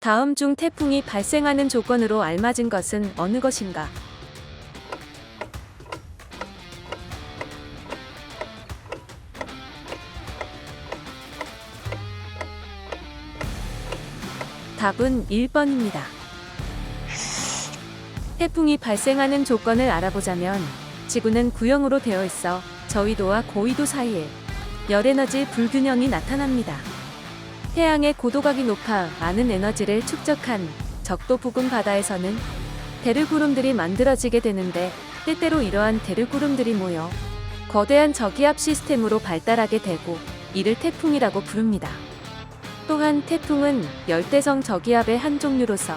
다음 중 태풍이 발생하는 조건으로 알맞은 것은 어느 것인가? 답은 1번입니다. 태풍이 발생하는 조건을 알아보자면 지구는 구형으로 되어 있어 저위도와 고위도 사이에 열에너지 불균형이 나타납니다. 태양의 고도각이 높아 많은 에너지를 축적한 적도 부근 바다에서는 대류구름들이 만들어지게 되는데 때때로 이러한 대류구름들이 모여 거대한 저기압 시스템으로 발달하게 되고 이를 태풍이라고 부릅니다. 또한 태풍은 열대성 저기압의 한 종류로서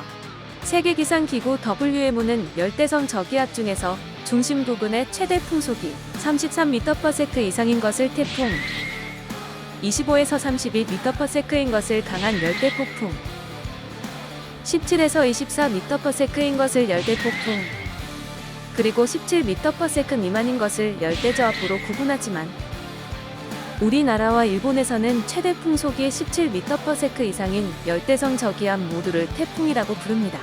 세계기상기구 WMO는 열대성 저기압 중에서 중심 부근의 최대 풍속이 33m/s 이상인 것을 태풍, 25에서 32m/s인 것을 강한 열대 폭풍, 17에서 24m/s인 것을 열대 폭풍, 그리고 17m/s 미만인 것을 열대 저압으로 구분하지만 우리나라와 일본에서는 최대 풍속이 17m/s 이상인 열대성 저기압 모두를 태풍이라고 부릅니다.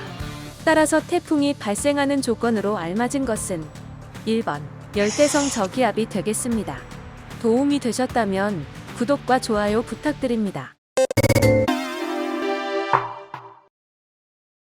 따라서 태풍이 발생하는 조건으로 알맞은 것은 1번 열대성 저기압이 되겠습니다. 도움이 되셨다면 구독과 좋아요 부탁드립니다.